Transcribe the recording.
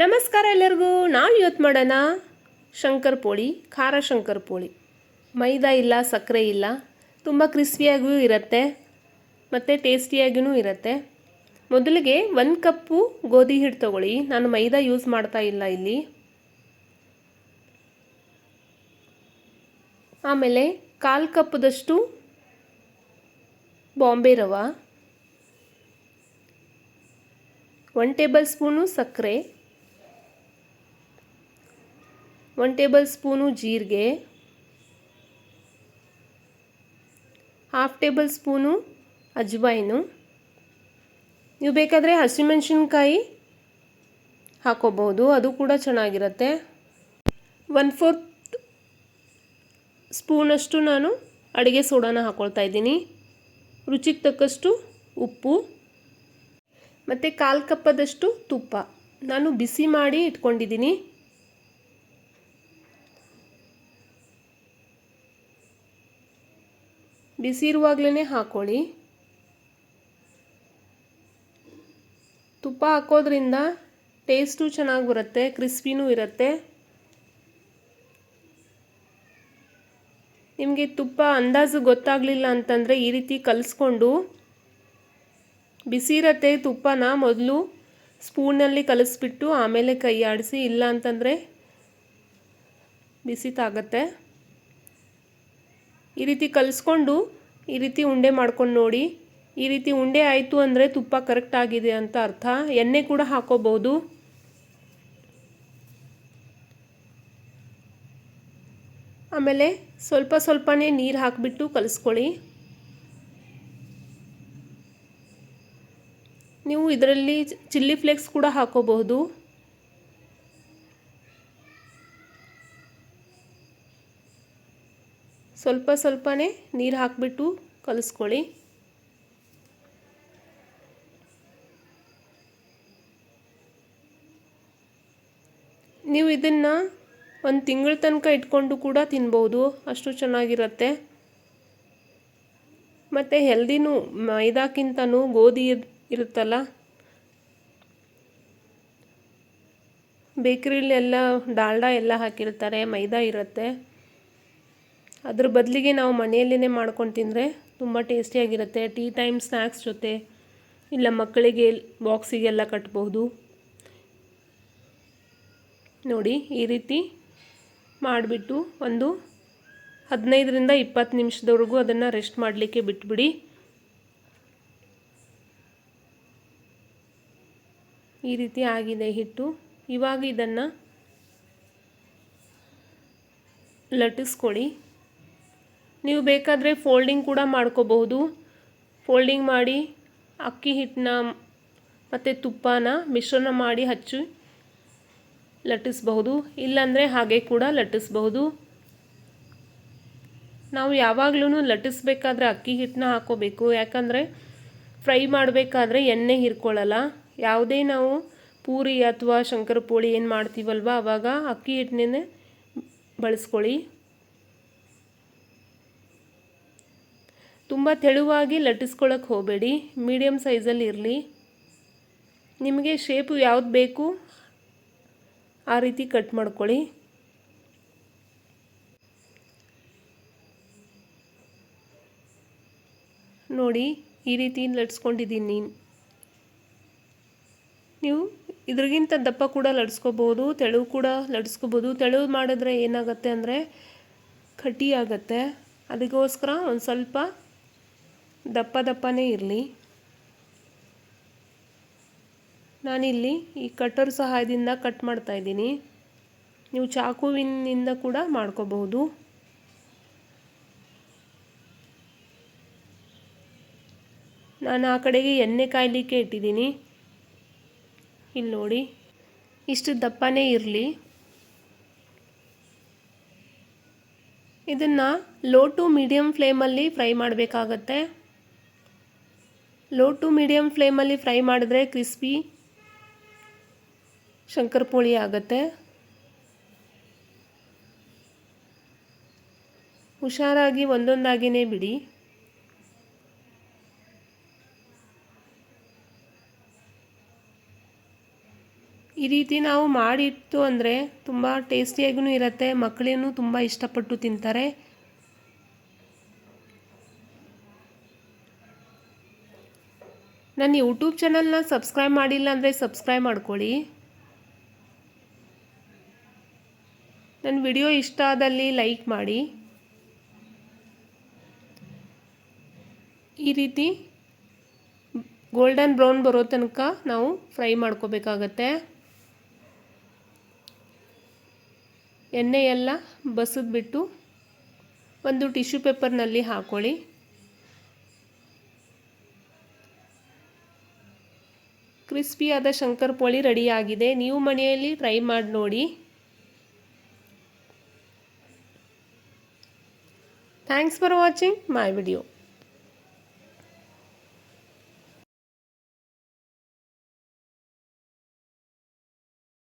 ನಮಸ್ಕಾರ ಎಲ್ಲರಿಗೂ. ನಾವು ಇವತ್ತು ಮಾಡೋಣ ಶಂಕರ್ ಪೋಳಿ, ಖಾರ ಶಂಕರ್ ಪೋಳಿ. ಮೈದಾ ಇಲ್ಲ, ಸಕ್ಕರೆ ಇಲ್ಲ. ತುಂಬ ಕ್ರಿಸ್ಪಿಯಾಗಿಯೂ ಇರುತ್ತೆ, ಮತ್ತು ಟೇಸ್ಟಿಯಾಗಿಯೂ ಇರುತ್ತೆ. ಮೊದಲಿಗೆ ಒಂದು ಕಪ್ಪು ಗೋಧಿ ಹಿಟ್ಟು ತೊಗೊಳ್ಳಿ. ನಾನು ಮೈದಾ ಯೂಸ್ ಮಾಡ್ತಾ ಇಲ್ಲ ಇಲ್ಲಿ. ಆಮೇಲೆ ಕಾಲು ಕಪ್ಪದಷ್ಟು ಬಾಂಬೆ ರವ. ಒನ್ ಟೇಬಲ್ ಸ್ಪೂನು ಸಕ್ಕರೆ. ಒನ್ ಟೇಬಲ್ ಸ್ಪೂನು ಜೀರಿಗೆ. ಹಾಫ್ ಟೇಬಲ್ ಸ್ಪೂನು ಅಜ್ವೈನು ನೀವು ಬೇಕಾದರೆ ಹಸಿಮೆಣಸಿನ್ಕಾಯಿ ಹಾಕೋಬಹುದು, ಅದು ಕೂಡ ಚೆನ್ನಾಗಿರುತ್ತೆ. ಒನ್ ಫೋರ್ತ್ ಸ್ಪೂನಷ್ಟು ನಾನು ಅಡುಗೆ ಸೋಡಾನ ಹಾಕ್ಕೊಳ್ತಾ ಇದ್ದೀನಿ. ರುಚಿಗೆ ತಕ್ಕಷ್ಟು ಉಪ್ಪು. ಮತ್ತು ಕಾಲು ಕಪ್ಪದಷ್ಟು ತುಪ್ಪ. ನಾನು ಬಿಸಿ ಮಾಡಿ ಇಟ್ಕೊಂಡಿದ್ದೀನಿ. ಬಿಸಿ ಇರುವಾಗಲೇ ಹಾಕ್ಕೊಳ್ಳಿ ತುಪ್ಪ ಹಾಕೋದ್ರಿಂದ ಟೇಸ್ಟು ಚೆನ್ನಾಗಿ ಬರುತ್ತೆ, ಕ್ರಿಸ್ಪಿನೂ ಇರುತ್ತೆ. ನಿಮಗೆ ತುಪ್ಪ ಅಂದಾಜು ಗೊತ್ತಾಗಲಿಲ್ಲ ಅಂತಂದರೆ ಈ ರೀತಿ ಕಲಿಸ್ಕೊಂಡು ಬಿಸಿ ಇರತ್ತೆ ತುಪ್ಪನ ಮೊದಲು ಸ್ಪೂನಲ್ಲಿ ಕಲಿಸ್ಬಿಟ್ಟು ಆಮೇಲೆ ಕೈ ಆಡಿಸಿ ಇಲ್ಲ ಅಂತಂದರೆ ಬಿಸಿ ತಾಗತ್ತೆ. ಈ ರೀತಿ ಕಲಿಸ್ಕೊಂಡು ಈ ರೀತಿ ಉಂಡೆ ಮಾಡ್ಕೊಂಡು ನೋಡಿ. ಈ ರೀತಿ ಉಂಡೆ ಆಯಿತು ಅಂದರೆ ತುಪ್ಪ ಕರೆಕ್ಟ್ ಆಗಿದೆ ಅಂತ ಅರ್ಥ. ಎಣ್ಣೆ ಕೂಡ ಹಾಕೋಬಹುದು. ಆಮೇಲೆ ಸ್ವಲ್ಪ ಸ್ವಲ್ಪನೇ ನೀರು ಹಾಕಿಬಿಟ್ಟು ಕಲಿಸ್ಕೊಳ್ಳಿ. ನೀವು ಇದರಲ್ಲಿ ಚಿಲ್ಲಿ ಫ್ಲೇಕ್ಸ್ ಕೂಡ ಹಾಕೋಬಹುದು. ಸ್ವಲ್ಪ ಸ್ವಲ್ಪನೇ ನೀರು ಹಾಕಿಬಿಟ್ಟು ಕಲಿಸ್ಕೊಳ್ಳಿ. ನೀವು ಇದನ್ನು ಒಂದು ತಿಂಗಳ ತನಕ ಇಟ್ಕೊಂಡು ಕೂಡ ತಿನ್ಬೋದು, ಅಷ್ಟು ಚೆನ್ನಾಗಿರುತ್ತೆ. ಮತ್ತು ಹೆಲ್ದಿನೂ ಮೈದಾಕ್ಕಿಂತನೂ ಗೋಧಿ ಇರುತ್ತಲ್ಲ? ಬೇಕ್ರಿಲಿ ಎಲ್ಲ ಡಾಲ್ಡಾ ಎಲ್ಲ ಹಾಕಿರ್ತಾರೆ, ಮೈದಾ ಇರುತ್ತೆ. ಅದ್ರ ಬದಲಿಗೆ ನಾವು ಮನೆಯಲ್ಲೇ ಮಾಡ್ಕೊಂಡು ತಿಂದರೆ ತುಂಬ ಟೇಸ್ಟಿಯಾಗಿರುತ್ತೆ ಟೀ ಟೈಮ್ ಸ್ನ್ಯಾಕ್ಸ್ ಜೊತೆ ಇಲ್ಲ ಮಕ್ಕಳಿಗೆ ಬಾಕ್ಸಿಗೆಲ್ಲ ಕಟ್ಬೋದು ನೋಡಿ, ಈ ರೀತಿ ಮಾಡಿಬಿಟ್ಟು ಒಂದು ಹದಿನೈದರಿಂದ ಇಪ್ಪತ್ತು ನಿಮಿಷದವರೆಗೂ ಅದನ್ನು ರೆಸ್ಟ್ ಮಾಡಲಿಕ್ಕೆ ಬಿಟ್ಬಿಡಿ. ಈ ರೀತಿ ಆಗಿದೆ ಹಿಟ್ಟು. ಇವಾಗ ಇದನ್ನು ಲಟ್ಟಿಸ್ಕೊಳ್ಳಿ ನೀವು ಬೇಕಾದರೆ ಫೋಲ್ಡಿಂಗ್ ಕೂಡ ಮಾಡ್ಕೋಬಹುದು. ಫೋಲ್ಡಿಂಗ್ ಮಾಡಿ ಅಕ್ಕಿ ಹಿಟ್ಟನ್ನ ಮತ್ತು ತುಪ್ಪನ ಮಿಶ್ರಣ ಮಾಡಿ ಹಚ್ಚಿ ಲಟ್ಟಿಸ್ಬಹುದು. ಇಲ್ಲಾಂದರೆ ಹಾಗೆ ಕೂಡ ಲಟ್ಟಿಸ್ಬಹುದು. ನಾವು ಯಾವಾಗಲೂ ಲಟ್ಟಿಸ್ಬೇಕಾದ್ರೆ ಅಕ್ಕಿ ಹಿಟ್ಟನ್ನ ಹಾಕೋಬೇಕು. ಯಾಕಂದರೆ ಫ್ರೈ ಮಾಡಬೇಕಾದ್ರೆ ಎಣ್ಣೆ ಹಿರ್ಕೊಳ್ಳಲ್ಲ. ಯಾವುದೇ ನಾವು ಪೂರಿ ಅಥವಾ ಶಂಕರಪೋಳಿ ಏನು ಮಾಡ್ತೀವಲ್ವ ಆವಾಗ ಅಕ್ಕಿ ಹಿಟ್ಟನ್ನೇ ಬಳಸ್ಕೊಳ್ಳಿ. ತುಂಬ ತೆಳುವಾಗಿ ಲಟ್ಟಿಸ್ಕೊಳ್ಳೋಕೆ ಹೋಗಬೇಡಿ. ಮೀಡಿಯಮ್ ಸೈಜಲ್ಲಿ ಇರಲಿ. ನಿಮಗೆ ಶೇಪು ಯಾವ್ದು ಬೇಕು ಆ ರೀತಿ ಕಟ್ ಮಾಡ್ಕೊಳ್ಳಿ. ನೋಡಿ, ಈ ರೀತಿ ಲಟ್ಸ್ಕೊಂಡಿದ್ದೀನಿ ನೀವು ಇದ್ರಿಗಿಂತ ದಪ್ಪ ಕೂಡ ಲಟ್ಸ್ಕೋಬೋದು, ತೆಳು ಕೂಡ ಲಟ್ಸ್ಕೋಬೋದು. ತೆಳು ಮಾಡಿದ್ರೆ ಏನಾಗುತ್ತೆ ಅಂದರೆ ಕಟಿ ಆಗುತ್ತೆ. ಅದಕ್ಕೋಸ್ಕರ ಒಂದು ಸ್ವಲ್ಪ ದಪ್ಪ ದಪ್ಪನೇ ಇರಲಿ. ನಾನಿಲ್ಲಿ ಈ ಕಟ್ಟರ್ ಸಹಾಯದಿಂದ ಕಟ್ ಮಾಡ್ತಾ ಇದ್ದೀನಿ. ನೀವು ಚಾಕುವಿನಿಂದ ಕೂಡ ಮಾಡ್ಕೋಬಹುದು. ನಾನು ಆ ಕಡೆಗೆ ಎಣ್ಣೆ ಕಾಯಲಿಕ್ಕೆ ಇಟ್ಟಿದ್ದೀನಿ. ಇಲ್ಲಿ ನೋಡಿ, ಇಷ್ಟು ದಪ್ಪನೇ ಇರಲಿ. ಇದನ್ನು ಲೋ ಟು ಮೀಡಿಯಮ್ ಫ್ಲೇಮಲ್ಲಿ ಫ್ರೈ ಮಾಡಬೇಕಾಗತ್ತೆ. ಲೋ ಟು ಮೀಡಿಯಮ್ ಫ್ಲೇಮಲ್ಲಿ ಫ್ರೈ ಮಾಡಿದ್ರೆ ಕ್ರಿಸ್ಪಿ ಶಂಕರಪೋಳಿ ಆಗುತ್ತೆ. ಹುಷಾರಾಗಿ ಒಂದೊಂದಾಗಿಯೇ ಬಿಡಿ. ಈ ರೀತಿ ನಾವು ಮಾಡಿಟ್ಟು ಅಂದರೆ ತುಂಬ ಟೇಸ್ಟಿಯಾಗೂ ಇರುತ್ತೆ, ಮಕ್ಕಳೇನು ತುಂಬ ಇಷ್ಟಪಟ್ಟು ತಿಂತಾರೆ. ನನ್ನ ಯೂಟ್ಯೂಬ್ ಚಾನಲ್ನ ಸಬ್ಸ್ಕ್ರೈಬ್ ಮಾಡಿಲ್ಲ ಅಂದರೆ ಸಬ್ಸ್ಕ್ರೈಬ್ ಮಾಡ್ಕೊಳ್ಳಿ. ನನ್ನ ವಿಡಿಯೋ ಇಷ್ಟ ಆದಲ್ಲಿ ಲೈಕ್ ಮಾಡಿ. ಈ ರೀತಿ ಗೋಲ್ಡನ್ ಬ್ರೌನ್ ಬರೋ ತನಕ ನಾವು ಫ್ರೈ ಮಾಡ್ಕೋಬೇಕಾಗತ್ತೆ. ಎಣ್ಣೆ ಎಲ್ಲ ಬಸಿದ್ಬಿಟ್ಟು ಒಂದು ಟಿಶ್ಯೂ ಪೇಪರ್ನಲ್ಲಿ ಹಾಕೊಳ್ಳಿ. ಕ್ರಿಸ್ಪಿಯಾದ ಶಂಕರ್ ಪೋಳಿ ರೆಡಿಯಾಗಿದೆ. ನೀವು ಮನೆಯಲ್ಲಿ ಟ್ರೈ ಮಾಡಿ ನೋಡಿ. Thanks for watching my video